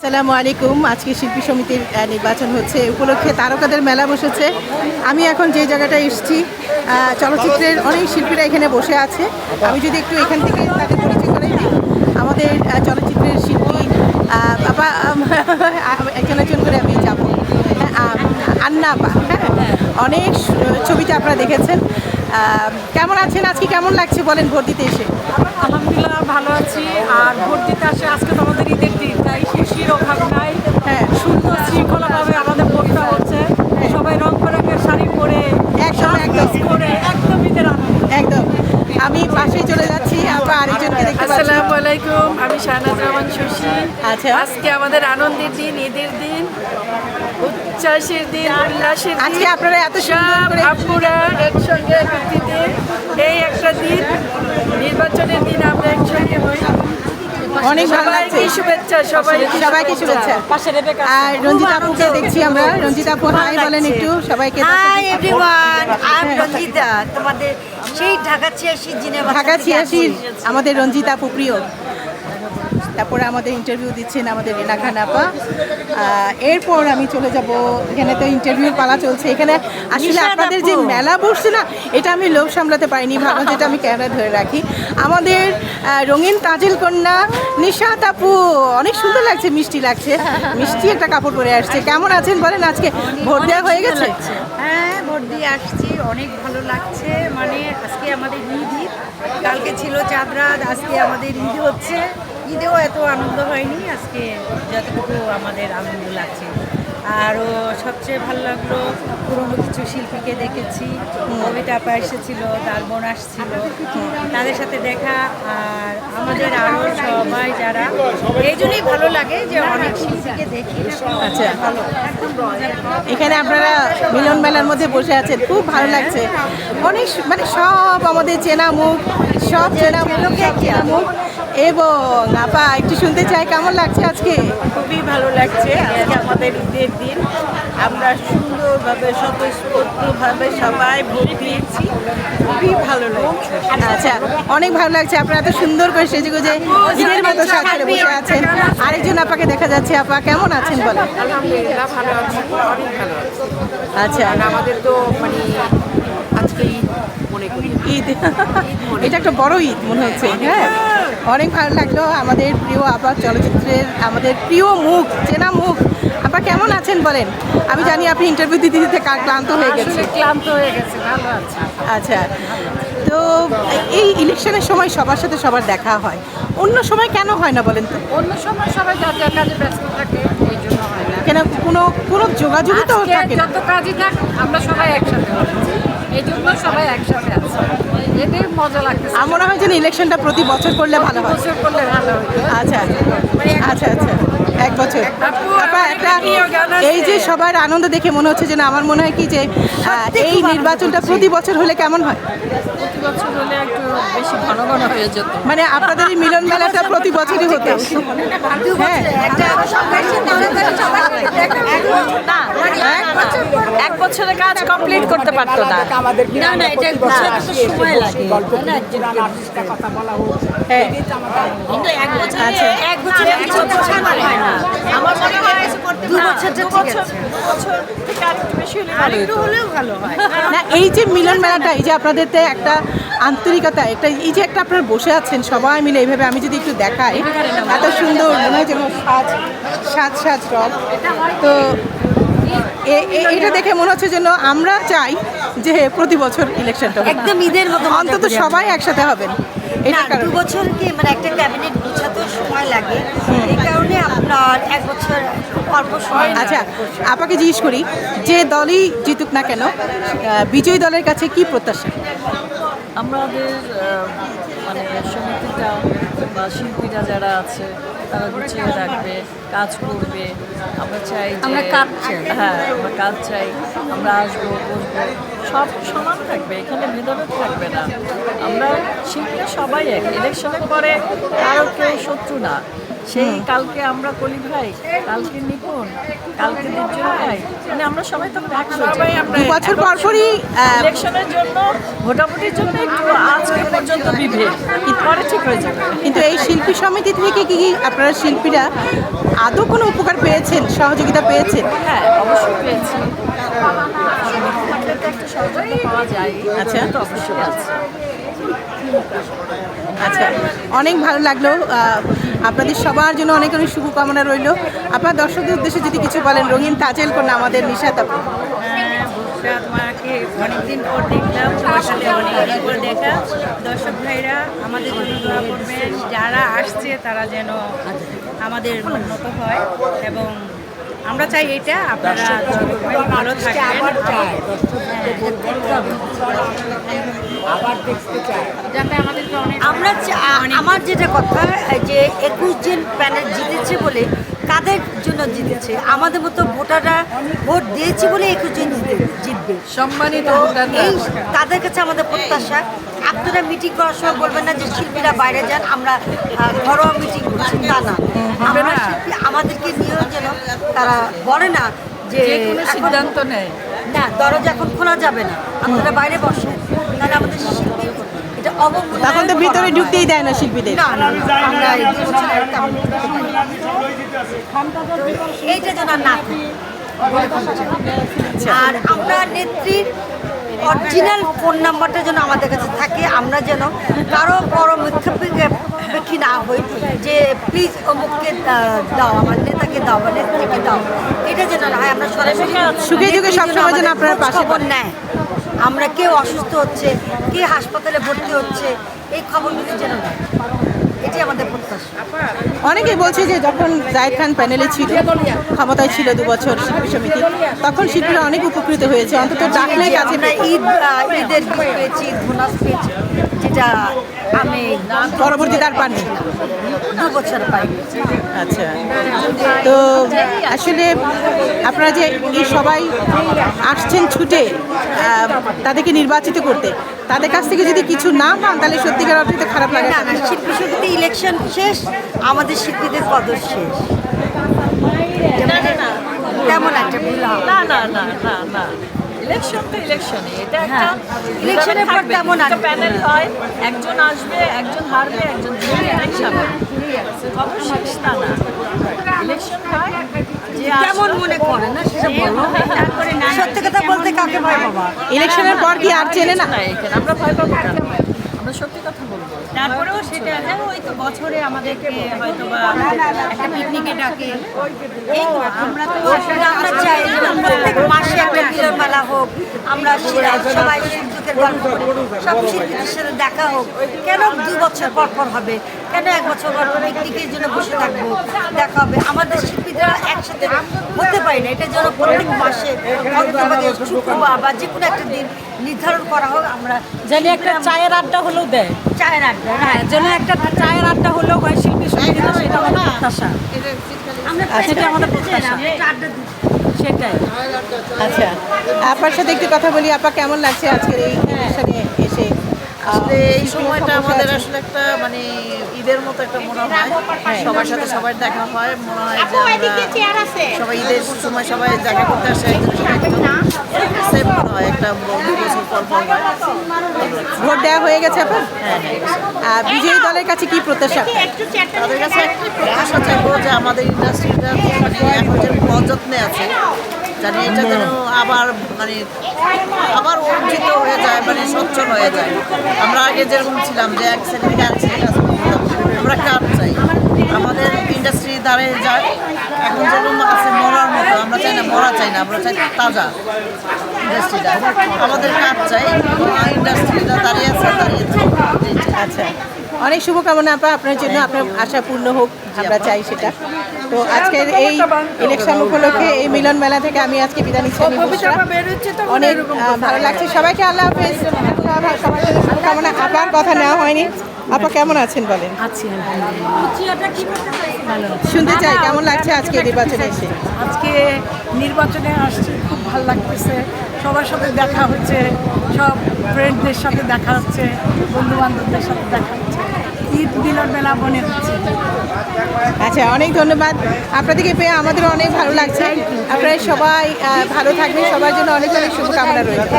আসসালামু আলাইকুম। আজকে শিল্পী সমিতির নির্বাচন হচ্ছে। উপলক্ষে তারকাদের মেলা বসেছে। আমি এখন যে জায়গাটায় এসেছি চলচ্চিত্রের অনেক শিল্পীরা এখানে বসে আছে। আমি যদি একটু এখান থেকে তাদের পরিচয় করে দিই। আমাদের চলচ্চিত্রের শিল্পী বাবা একজন একজন করে আমি যাব। আন্না আপা হ্যাঁ? অনেক ছবিতে আপনারা দেখেছেন। কেমন আছেন? আজকে কেমন লাগছে বলেন ভোট দিতে এসে? আলহামদুলিল্লাহ, ভালো আছি। আর ভোট দিতে আসে আজকে তো আমাদের ঈদের শিশির অভাব নাই হ্যাঁ। সুন্দর শৃঙ্খলাভাবে আমাদের ভোটটা হচ্ছে। সবাই রং বেরঙের শাড়ি পরে একদম, একদম। করে একদম ঈদের একদম। আমি পাশেই চলে যাচ্ছি আবার আরেকজনকে দেখতে পাচ্ছি। আসসালামু আলাইকুম আমি শাহনাজ রহমান শশী। আচ্ছা। আজকে আমাদের আনন্দের দিন ঈদের দিন উচ্ছ্বাসের দিন উল্লাসের দিন। আজকে আপনারা এত সুন্দর সব করে- আপুরা একসঙ্গে একত্রিত। এই একটা দিন নির্বাচনের দিন আমরা একসঙ্গে হই অনেক ভালো লাগছে। সবাইকে শুভেচ্ছা সবাই সবাইকে শুভেচ্ছা। পাশে রেবেকা আর রঞ্জিতা আপুকে দেখছি আমরা। রঞ্জিতা আপু হাই বলেন একটু সবাইকে hi everyone I am. Ranjita. তোমাদের সেই ঢাকা জিনেভা ঢাকা ছিয়াশির আমাদের রঞ্জিতা আপু প্রিয়। তারপরে আমাদের ইন্টারভিউ দিচ্ছেন আমাদের রিনা খান আপা এরপর আমি চলে যাব এখানে তো ইন্টারভিউ পালা চলছে। এখানে আসলে আপনাদের যে মেলা বসছে না এটা আমি লোভ সামলাতে পারিনি ভাবলাম যেটা আমি ক্যামেরা ধরে রাখি। আমাদের রঙিন তাজিল কন্যা নিশাত আপু অনেক সুন্দর লাগছে মিষ্টি লাগছে। মিষ্টি একটা কাপড় পরে আসছে। কেমন আছেন বলেন আজকে ভোট দেওয়া হয়ে গেছে? হ্যাঁ ভোট দিয়ে আসছি অনেক ভালো লাগছে। মানে আজকে আমাদের ঈদ ঈদ। কালকে ছিল চাঁদ রাত আজকে আমাদের ঈদ হচ্ছে। ঈদেও এত আনন্দ হয়নি আজকে যতটুকু আমাদের আনন্দ লাগছে। আরও সবচেয়ে ভালো লাগল পুরনো কিছু শিল্পীকে দেখেছি কবিতা আপা এসেছিল তার বোন আসছিল তাদের সাথে দেখা আর আমাদের আরও সবাই যারা এই জন্যই ভালো লাগে যে অনেক শিল্পীকে দেখি আচ্ছা। ভালো এখানে আপনারা মিলন মেলার মধ্যে বসে আছেন খুব ভালো লাগছে। অনেক মানে সব আমাদের চেনা মুখ সব চেনা মুখ চেনা মুখ। এবং আপা একটু শুনতে চাই কেমন লাগছে আজকে? খুবই ভালো লাগছে আজকে আমাদের ঈদের দিন। আমরা সুন্দরভাবে স্বতঃস্ফূর্তভাবে সবাই ভোট দিয়েছি। খুবই ভালো লাগছে। আচ্ছা অনেক ভালো লাগছে আপনারা এত সুন্দর করে সেজে গুজে ঈদের মতো সাজে বসে আছেন। আরেকজন আপাকে দেখা যাচ্ছে আপা কেমন আছেন বলেন? আলহামদুলিল্লাহ ভালো আছি। অনেক ভালো আচ্ছা। আমাদের তো মানে আজকে মনে করি। ঈদ। এটা একটা বড় ঈদ মনে হচ্ছে হ্যাঁ। অনেক ভালো লাগল আমাদের প্রিয় আপা চলচ্চিত্রের আমাদের প্রিয় মুখ চেনা মুখ। আপা কেমন আছেন বলেন? আমি জানি আপনি ইন্টারভিউ দিতে দিতে ক্লান্ত হয়ে গেছে ক্লান্ত হয়ে গেছে ভালো আছে। আচ্ছা তো এই ইলেকশনের সময় সবার সাথে সবার দেখা হয়। অন্য সময় কেন হয় না বলেন তো? অন্য সময় সবাই যার যার কাজে ব্যস্ত থাকে এই জন্য হয় না। কেন কোনো কোনো যোগাযোগই তো থাকে যত কাজই থাক আমরা সবাই একসাথে হচ্ছি এই জন্য সবাই একসাথে আছে এটাই মজা লাগতেছে। আমার মনে হয় যেন ইলেকশনটা প্রতি বছর করলে ভালো হয়। বছর করলে ভালো হতো আচ্ছা আচ্ছা আচ্ছা এক বছর। আপু, একটা। এই যে সবার আনন্দ দেখে মনে হচ্ছে যেন আমার মনে হয় কি যে এই নির্বাচনটা প্রতি বছর হলে কেমন হয় প্রতি বছর হলে একটু বেশি ঘন ঘন হয়ে যেত। মানে আপনাদের এই মিলন মেলাটা প্রতি বছরই হতো? হ্যাঁ। এক বছরে কাজ কমপ্লিট করতে পারতো না। না না এটা সময় লাগে। কথা বলা হোক। হ্যাঁ। কিন্তু এক বছরে আচ্ছা। এক বছরে এক বছর হয় না আমার মনে হয় বছরটা ঠিক আছে আরেকটু হলেও ভালো হয়। না এই যে মিলন মেলাটা এই যে আপনাদেরতে একটা আন্তরিকতা একটা এই যে একটা আপনারা বসে আছেন সবাই মিলে এইভাবে আমি যদি একটু দেখাই এত সুন্দর মনে হয় যেন সাজ সাজ সাজ রব তো এটা দেখে মনে হচ্ছে যেন আমরা চাই যে প্রতি বছর ইলেকশনটা একদম ঈদের মতো অন্তত সবাই একসাথে হবেন। না এটা দু কারণ। বছর কি মানে একটা ক্যাবিনেট গুছাতেও সময় লাগে। এই কারণে আপনার এক বছর অল্প সময় আচ্ছা আপাকে জিজ্ঞেস করি যে দলই জিতুক না কেন বিজয়ী দলের কাছে কি প্রত্যাশা? আমাদের মানে সমিতিটা বা শিল্পীরা যারা আছে তারা গুছিয়ে রাখবে কাজ করবে। আমরা চাই আমরা কাজ চাই। হ্যাঁ আমরা কাজ চাই আমরা আসব বসবো। সব সমান থাকবে এখানে ভেদাভেদ থাকবে না। আমরা শিল্পীরা সবাই এক ইলেকশনের পরে কারও কেউ শত্রু না। সেই কালকে আমরা কলি ভাই কালকে নিপুণ কালকে ভাই মানে আমরা সবাই তো সবাই আমরা দু বছর পর পরই ইলেকশনের জন্য ভোটাভুটির জন্য একটু আজকে পর্যন্ত বিভেদ। পরে ঠিক হয়ে যাবে। কিন্তু এই শিল্পী সমিতি থেকে কি কি আপনারা শিল্পীরা আদৌ কোনো উপকার পেয়েছেন সহযোগিতা পেয়েছেন? হ্যাঁ অবশ্যই পেয়েছি। একটা সহযোগিতা পাওয়া যায়। আচ্ছা। তো অবশ্যই আছে। আচ্ছা অনেক ভালো লাগল আপনাদের সবার জন্য অনেক অনেক শুভকামনা রইল। আপনার দর্শকদের উদ্দেশ্যে যদি কিছু বলেন রঙিন তাজেল কোন আমাদের আপু হ্যাঁ, তোমাকে অনেকদিন পর দেখলাম তোমার সাথে অনেকদিন পর দেখা। দর্শক ভাইরা আমাদের জন্য দোয়া করবেন যারা আসছে তারা যেন আমাদের উন্নত হয় এবং আমরা চাই এটা আপনারা ভালো আমরা আমার যেটা কথা যে একুশ জন প্যানেল জিতেছে বলে কাদের জন্য জিতেছে? আমাদের মতো ভোটাররা ভোট দিয়েছে বলে একুশ জন জিতে- জিতবে। সম্মানিত এই তাদের কাছে আমাদের প্রত্যাশা। আপনারা মিটিং করার সময় বলবেন না যে শিল্পীরা বাইরে যান আমরা ঘরোয়া মিটিং করছি। তা না। আমরা শিল্পী আমাদেরকে নিয়েও যেন তারা বলে না যে সিদ্ধান্ত নেয়। না দরজা এখন খোলা যাবে না। আপনারা বাইরে বসেন তাহলে আমাদের শিল্পী তখন তো ভিতরে ঢুকতেই দেয় না শিল্পীদের। না এইটা যেন আর না আর আমরা নেত্রীর অরিজিনাল ফোন নাম্বারটা যেন আমাদের কাছে থাকে আমরা যেন কারও বড় মুখ্যপেক্ষী না হই যে প্লিজ অমুককে দাও আমার নেতাকে দাও বা নেত্রীকে দাও এটা যেন না হয় আমরা সরাসরি সুখে দুঃখে সবসময় যেন আপনারা খবর নেয়। আমরা কেউ অসুস্থ হচ্ছে কে হাসপাতালে ভর্তি হচ্ছে এই খবরগুলি যেন এটি আমাদের প্রত্যাশা। অনেকে বলছে যে যখন জায়দ খান প্যানেলে ছিল ক্ষমতায় ছিল দু বছর শিল্পী সমিতি তখন শিল্পীরা অনেক উপকৃত হয়েছে। অন্তত ডাকলে কাছে ঈদ ঈদের পেয়েছি বোনাস পেয়েছি যেটা আমি পরবর্তীতে আর পাননি বছর পাই আচ্ছা। তো আসলে আপনারা যে এই সবাই আসছেন ছুটে তাদেরকে নির্বাচিত করতে তাদের কাছ থেকে যদি কিছু না পান তাহলে সত্যিকার অর্থে তো খারাপ লাগে। না না শিল্পী সমিতি ইলেকশন শেষ আমাদের শিল্পীদের কদর শেষ। তেমন একটা ভুল না না না না না। ইলেকশন তো ইলেকশনই এটা একটা হ্যাঁ, ইলেকশনের পর তেমন প্যানেল হয় একজন আসবে একজন হারবে একজন জিতবে খবর শেষ না। ইলেকশন হয় কেমন মনে করে না সেটা বলো। সত্যি কথা বলতে কাকে ভয় বাবা ইলেকশনের পর কি আর চেনে না? আমরা ভয় পাবো আমরা সত্যি কথা বলব তারপরেও সেটা হ্যাঁ ওই তো বছরে আমাদেরকে হয়তো বা একটা পিকনিকে ডাকে এই তো আমরা তো আসলে আমরা চাই প্রত্যেক মাসে একটা মিলন মেলা হোক আমরা সবাই গল্প সব শিল্পীদের সাথে দেখা হোক কেন দু বছর পর পর হবে কেন এক বছর পর পিকনিকের জন্য বসে থাকব দেখা হবে আমাদের শিল্পীরা একসাথে হতে পারি না এটা যেন প্রত্যেক মাসে শুক্রবার বা যে কোনো একটা দিন নির্ধারণ করা হোক আমরা জানি একটা চায়ের আড্ডা হলেও দেয়। চায়ের আড্ডা হ্যাঁ যেন একটা চায়ের আড্ডা হলেও হয় শিল্পী সমিতিতে সেটা আমাদের প্রত্যাশা। সেটা আমাদের প্রত্যাশা। সেটাই। আচ্ছা আপনার সাথে একটু কথা বলি আপা কেমন লাগছে আজকের এই অনুষ্ঠানে? আসলে এই সময়টা আমাদের আসলে একটা মানে ঈদের মতো একটা মনে হয়। সবার সাথে সবার দেখা হয়। মনে হয় যে আমরা সবাই ঈদের সময় সবাই দেখা করতে আসে সেম মনে হয় একটা দু বছর পর পর ভোট দেওয়া হয়ে গেছে আপনার? হ্যাঁ। আহ, বিজয়ী দলের কাছে কি প্রত্যাশা? তাদের কাছে একটি প্রত্যাশা চাইব যে আমাদের ইন্ডাস্ট্রিটা মানে এখন যেন অযত্নে আছে। জানি, এটা যেন আবার মানে আবার অর্জিত হয়ে যায় মানে সচ্ছল হয়ে যায়। আমরা আগে যেরকম ছিলাম যে এক সেকেন্ড আমরা কাজ চাই? আমাদের ইন্ডাস্ট্রি দাঁড়িয়ে যায় এখন যেরকম আছে মরার মতো, আমরা চাই না মরা চাই না, আমরা চাই তাজা ইন্ডাস্ট্রিটা আমাদের কাজ চাই? ইন্ডাস্ট্রিটা দাঁড়িয়ে আছে, দাঁড়িয়ে আচ্ছা। অনেক শুভকামনা আপা আপনার জন্য আপনার আশা পূর্ণ হোক আমরা চাই সেটা। তো আজকের এই ইলেকশন উপলক্ষে এই মিলন মেলা থেকে আমি আজকে বিদায় নিচ্ছি অনেক ভালো লাগছে। সবাইকে আল্লাহ হাফেজ। সবার সবার জন্য শুভকামনা। আপার কথা নেওয়া হয়নি। আপা কেমন আছেন বলেন? শুনতে চাই কেমন লাগছে আজকে নির্বাচনে এসে? আজকে নির্বাচনে আসছি খুব ভালো লাগতেছে। সবার সাথে দেখা হচ্ছে সব ফ্রেন্ডদের সাথে দেখা হচ্ছে বন্ধু বান্ধবদের সাথে দেখা হচ্ছে। ঈদ দিনের বেলা মনে হচ্ছে। আচ্ছা অনেক ধন্যবাদ। আপনাদেরকে পেয়ে আমাদের অনেক ভালো লাগছে। আপনারা সবাই ভালো থাকবেন। সবার জন্য অনেক অনেক শুভকামনা রয়েছে